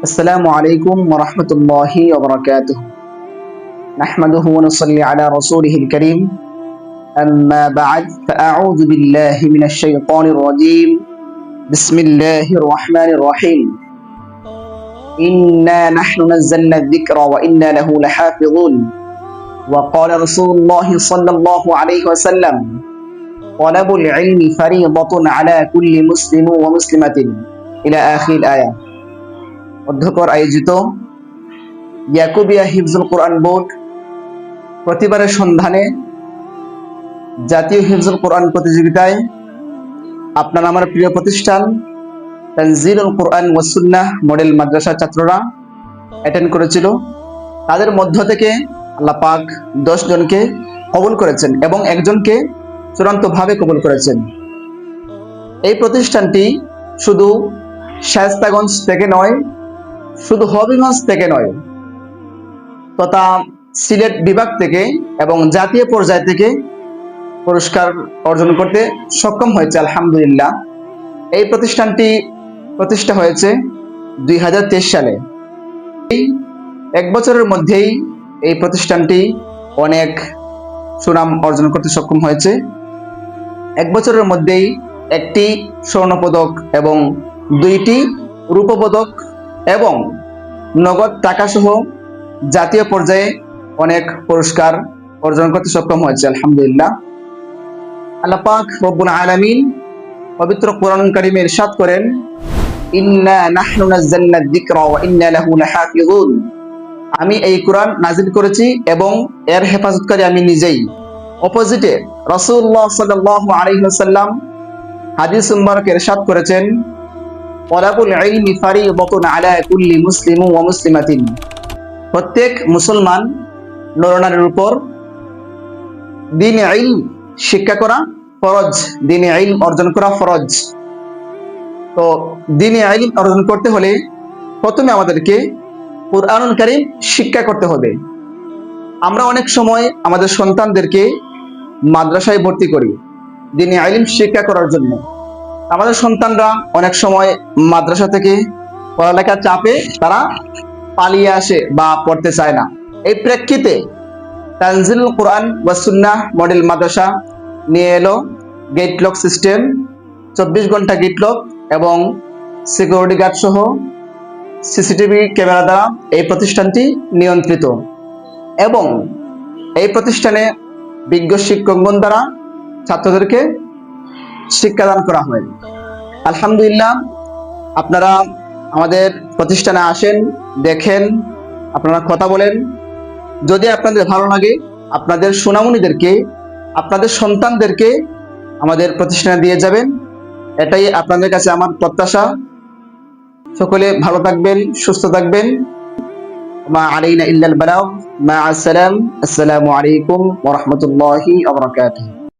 السلام عليكم ورحمة الله وبركاته. نحمده ونصلي على رسوله الكريم. أما بعد فأعوذ بالله من الشيطان الرجيم. بسم الله الرحمن الرحيم. إنا نحن نزلنا الذكر وإنا له لحافظون. وقال رسول الله صلى الله عليه وسلم طلب العلم فريضة على كل مسلم ومسلمة. إلى آخر الآية. অধ্যকর আয়োজিত ইয়াকুবিয়া হিফজুল কোরআন বোর্ড প্রতিবারের সন্ধানে জাতীয় হিফজুল কোরআন প্রতিযোগিতায় আপনার আমার প্রিয় প্রতিষ্ঠান তানজিলুল কোরআন ওয়াসুন্নাহ মডেল মাদ্রাসার ছাত্ররা অ্যাটেন্ড করেছিল। তাদের মধ্য থেকে আল্লাহ পাক দশ জনকে কবুল করেছেন এবং একজনকে চূড়ান্তভাবে কবুল করেছেন। এই প্রতিষ্ঠানটি শুধু শায়স্তাগঞ্জ থেকে নয় শুধু হবিগঞ্জ থেকে নয়, তথা সিলেট বিভাগ থেকে এবং জাতীয় পর্যায় থেকে পুরস্কার অর্জন করতে সক্ষম হয়েছে আলহামদুলিল্লাহ। এই প্রতিষ্ঠানটি প্রতিষ্ঠা হয়েছে দুই হাজার তেইশ সালে। এই এক বছরের মধ্যেই এই প্রতিষ্ঠানটি অনেক সুনাম অর্জন করতে সক্ষম হয়েছে। এক বছরের মধ্যেই একটি স্বর্ণপদক এবং দুইটি রূপপদক এবং নগদ টাকা সহ জাতীয় পর্যায়ে অনেক পুরস্কার অর্জন করতে সক্ষম হয়েছে, আলহামদুলিল্লাহ। আল্লাহ পাক রব্বুল আলামিন পবিত্র কোরআন কারিমে ইরশাদ করেন আমি এই কোরআন নাজিল করেছি এবং এর হেফাজতকারী আমি নিজেই। অপোজিটে রাসূলুল্লাহ সাল্লাল্লাহু আলাইহি ওয়াসাল্লাম হাদিস মুবারক ইরশাদ করেছেন তলাবুল ইলমি ফারিদাতুন আলা কুল্লি মুসলিম ওয়া মুসলিমাতিন। প্রত্যেক মুসলমান নরনারীর উপর দিন ইলম, শিক্ষা করা ফরজ। ইলম অর্জন করা ফরজ। তো দিনে ইলম অর্জন করতে হলে প্রথমে আমাদেরকে কুরআনুল শিক্ষা করতে হবে। আমরা অনেক সময় আমাদের সন্তানদেরকে মাদ্রাসায় ভর্তি করি দিনে ইলম শিক্ষা করার জন্য। আমাদের সন্তানরা অনেক সময় মাদ্রাসা থেকে পড়ালেখার চাপে তারা পালিয়ে আসে বা পড়তে চায় না। এই প্রেক্ষিতে তানজিল কোরআন ওয়াসুন্নাহ মডেল মাদ্রাসা নিয়ে এলো গেট লক সিস্টেম চব্বিশ ঘণ্টা গেট লক এবং সিকিউরিটি গার্ড সহ সিসিটিভি ক্যামেরা দ্বারা এই প্রতিষ্ঠানটি নিয়ন্ত্রিত এবং এই প্রতিষ্ঠানে বিজ্ঞ শিক্ষকগণ দ্বারা ছাত্রদেরকে শিক্ষাদান করা হয়। আলহামদুলিল্লাহ, আপনারা আমাদের প্রতিষ্ঠানে আসেন, দেখেন, আপনারা কথা বলেন। যদি আপনাদের ভালো লাগে, আপনাদের সোনামণিদেরকে আপনাদের সন্তানদেরকে আমাদের প্রতিষ্ঠানে দিয়ে যাবেন। এটাই আপনাদের কাছে আমার প্রত্যাশা। সকলে ভালো থাকবেন, সুস্থ থাকবেন। মা আলাইনা ইল্লাল বালাগ, মা আসসালাম, আসসালামু আলাইকুম ওয়া রাহমাতুল্লাহি ওয়া বারাকাতুহু।